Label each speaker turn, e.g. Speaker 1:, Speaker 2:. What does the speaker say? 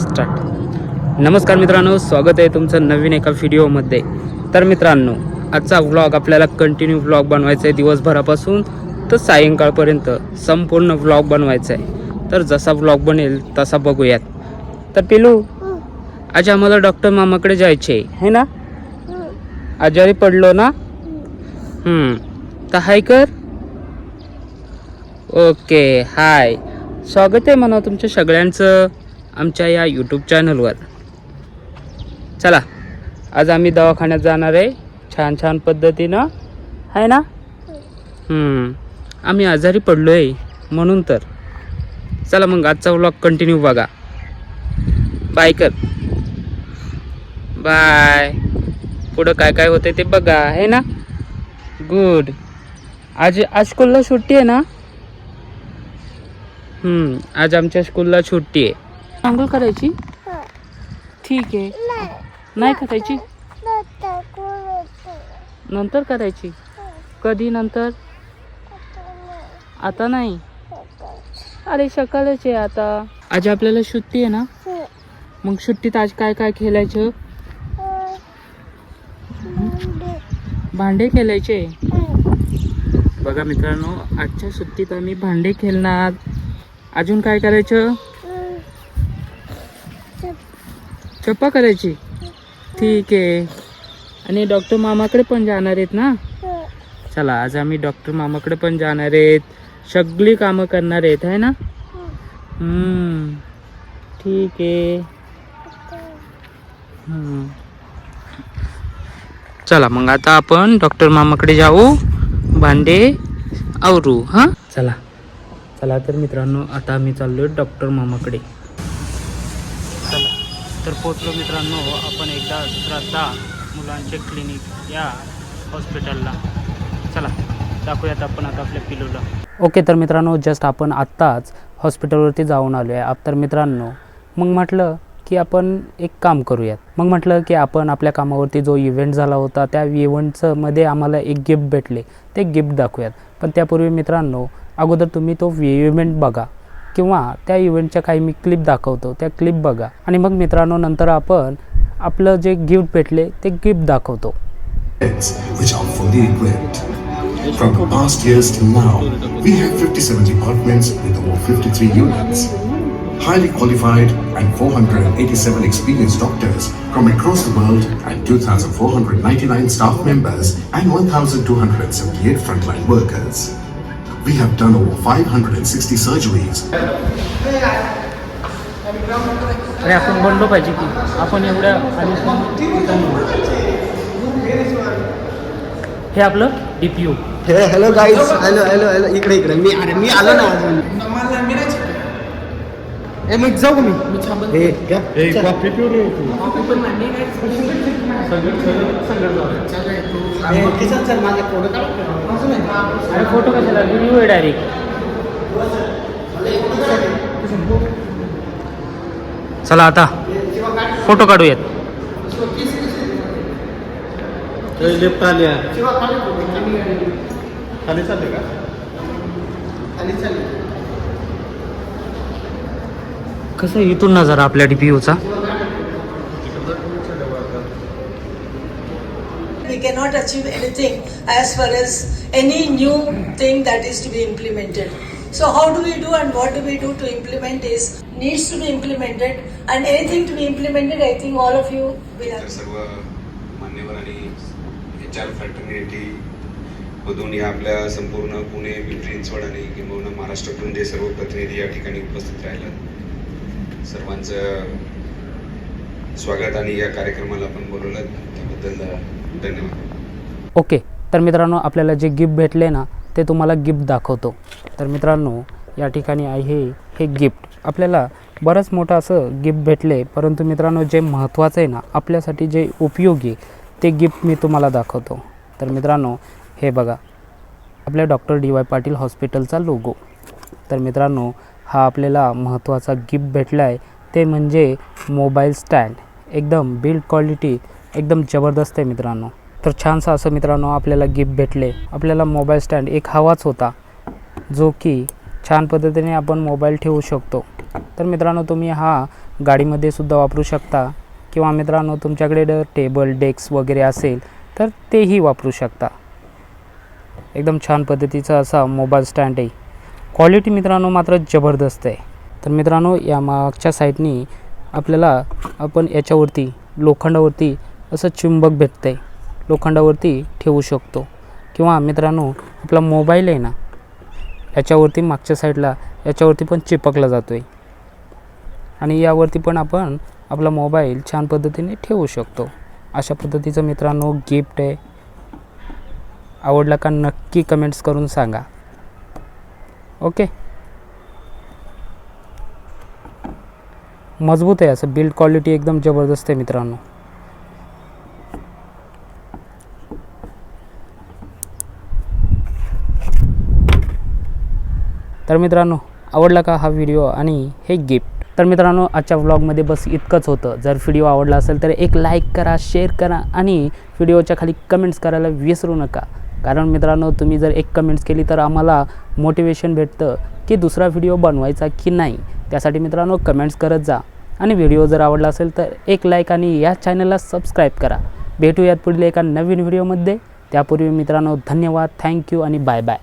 Speaker 1: Start. नमस्कार मित्रांनो स्वागत आहे तुमचं नवीन एका व्हिडिओमध्ये. तर मित्रांनो आजचा व्लॉग आपल्याला कंटिन्यू व्लॉग बनवायचा आहे दिवसभरापासून तर सायंकाळपर्यंत संपूर्ण व्लॉग बनवायचा आहे. तर जसा व्लॉग बनेल तसा बघूयात. तर पिलू आज आम्हाला डॉक्टर मामाकडे जायचे आहे है ना? आजारी पडलो ना? तर हाय कर. Okay hi. स्वागत आहे म्हणा तुमच्या सगळ्यांचं. आमच्या या यूट्यूब चॅनलवर चला आज आम्ही दवाखान्यात जाणार आहे. छान छान पद्धतीनं. आहे ना? आम्ही आजारी पडलो आहे म्हणून तर. चला मग आजचा व्लॉग कंटिन्यू बघा. बाय कर. बाय पुढं काय काय होतं ते बघा आहे ना? गुड आज आज स्कूलला सुट्टी आहे ना? आज आमच्या स्कूलला सुट्टी आहे. आंघोळ करायची? ठीक आहे. नाही. करायची? नंतर करायची. कधी नंतर? आता नाही. अरे सकाळच आहे आता. आज आपल्याला सुट्टी आहे ना? मग सुट्टीत आज काय काय खेळायचं? भांडे. खेळायचे? बघा मित्रांनो आजच्या सुट्टीत आम्ही भांडे खेळणार. अजून काय करायचं? चप्पा करायची? ठीक आहे. आणि डॉक्टर मामाकडे पण जाणार आहेत ना? चला आज आम्ही डॉक्टर मामाकडे पण जाणार आहेत. सगळी कामं करणार आहेत है ना? ठीक आहे. चला मग आता आपण डॉक्टर मामाकडे जाऊ. भांडे आवरू हां? चला. चला तर मित्रांनो आता आम्ही चाललो डॉक्टर मामाकडे. तर पोचलो मित्रांनो. आपण एकदा श्रद्धा मुलांचे क्लिनिक या हॉस्पिटलला चला दाखवूयात आपण आता आपल्या पिलूला ओके तर मित्रांनो जस्ट आपण आत्ताच हॉस्पिटलवरती जाऊन आलो आहे तर मित्रांनो मग म्हटलं की आपण एक काम करूयात. मग म्हटलं की आपण आपल्या कामावरती जो इव्हेंट झाला होता त्या इव्हेंटचं मध्ये आम्हाला एक गिफ्ट भेटले. ते गिफ्ट दाखवूयात. पण त्यापूर्वी मित्रांनो अगोदर तुम्ही तो इव्हेंट बघा. किंवा त्या इव्हेंटच्या काही मी क्लिप दाखवतो त्या क्लिप बघा आणि मग मित्रांनो नंतर आपण आपलं जे गिफ्ट भेटले ते गिफ्ट दाखवतो.
Speaker 2: From the past years till now, we have 57 departments with over 53 units. Highly qualified and 487 experienced doctors from across the world and 2,499 staff members and 1,278 frontline workers. We have done over 560 surgeries.
Speaker 1: अरे आपण बनलो पाहिजे की. आपण एवढ्या हे आपलं D P U
Speaker 3: हे hello guys hello hello hello इकडे इकडे. मी अरे मी आलो ना. अजून ए मी जाऊ का मी हे घ्या. ए, किसन सर माझे फोटो काढ.
Speaker 1: अरे फोटो कशाला व्हिडिओ आहे डायरेक्ट चला आता फोटो काढूयात
Speaker 4: लिफ्ट आल्या खाली चालले का
Speaker 3: खाली चालेल.
Speaker 1: कसं आहे इथून नजारा आपल्या डी पी यूचा
Speaker 5: we cannot achieve anything as far as any new thing that is to be implemented. So how do we do and what do we do to implement is needs to be implemented and anything to be implemented I think all of you will have.
Speaker 6: सर्व मान्यवर आणि H R fraternity मधून या आपल्या संपूर्ण पुणे पिंपरी चिंचवड आणि किंबहुना महाराष्ट्रातून जे सर्व प्रतिनिधी या ठिकाणी उपस्थित सर्वांचं स्वागत आणि या कार्यक्रमाला आपण बोलवलं. त्याबद्दल धन्यवाद.
Speaker 1: ओके. तर मित्रांनो आपल्याला जे गिफ्ट भेटले ना ते तुम्हाला गिफ्ट दाखवतो. तर मित्रांनो या ठिकाणी आहे हे गिफ्ट. आपल्याला बरंच मोठं असं गिफ्ट भेटले परंतु मित्रांनो जे महत्त्वाचं आहे ना आपल्यासाठी जे उपयोगी आहे, ते गिफ्ट मी तुम्हाला दाखवतो. तर मित्रांनो हे बघा. आपल्या डॉक्टर डी वाय पाटील हॉस्पिटलचा लोगो. तर मित्रांनो हा आपल्याला महत्त्वाचा गिफ्ट भेटला आहे ते म्हणजे मोबाईल स्टँड एकदम बिल्ड क्वालिटी एकदम जबरदस्त आहे मित्रांनो. तर छानसं असं मित्रांनो आपल्याला गिफ्ट भेटले. आपल्याला मोबाईल स्टँड एक हवाच होता जो की छान पद्धतीने आपण मोबाईल ठेवू शकतो. तर मित्रांनो तुम्ही हा गाडीमध्ये सुद्धा वापरू शकता किंवा मित्रांनो तुमच्याकडे जर टेबल डेस्क वगैरे असेल तर तेही वापरू शकता. एकदम छान पद्धतीचा असा मोबाईल स्टँड आहे. क्वालिटी मित्रांनो मात्र जबरदस्त आहे. तर मित्रांनो या मागच्या साईडनी आपल्याला आपण याच्यावरती लोखंडावरती असं चुंबक भेटतं आहे लोखंडावरती ठेवू शकतो. किंवा मित्रांनो आपला मोबाईल आहे ना याच्यावरती मागच्या साईडला याच्यावरती पण चिपकला जातो आहे आणि यावरती पण आपण आपला मोबाईल छान पद्धतीने ठेवू शकतो. अशा पद्धतीचं मित्रांनो गिफ्ट आहे. आवडला का नक्की कमेंट्स करून सांगा. ओके. मजबूत आहे असं. बिल्ड क्वालिटी एकदम जबरदस्त आहे मित्रांनो. तर मित्रांनो आवडला का हा व्हिडिओ आणि हे गिफ्ट तर मित्रांनो आजच्या व्लॉगमध्ये बस इतकंच होतं. जर व्हिडिओ आवडला असेल तर एक लाईक करा शेअर करा आणि व्हिडिओच्या खाली कमेंट्स करायला विसरू नका. कारण मित्रांनो तुम्ही जर एक कमेंट्स केली तर आम्हाला मोटिवेशन भेटतं की दुसरा व्हिडिओ बनवायचा की नाही. त्यासाठी मित्रांनो कमेंट्स करत जा. आणि व्हिडिओ जर आवडला असेल तर एक लाईक आणि या चॅनलला सबस्क्राईब करा. भेटूयात पुढील एका नवीन व्हिडिओमध्ये त्यापूर्वी मित्रांनो धन्यवाद. थँक्यू आणि बाय बाय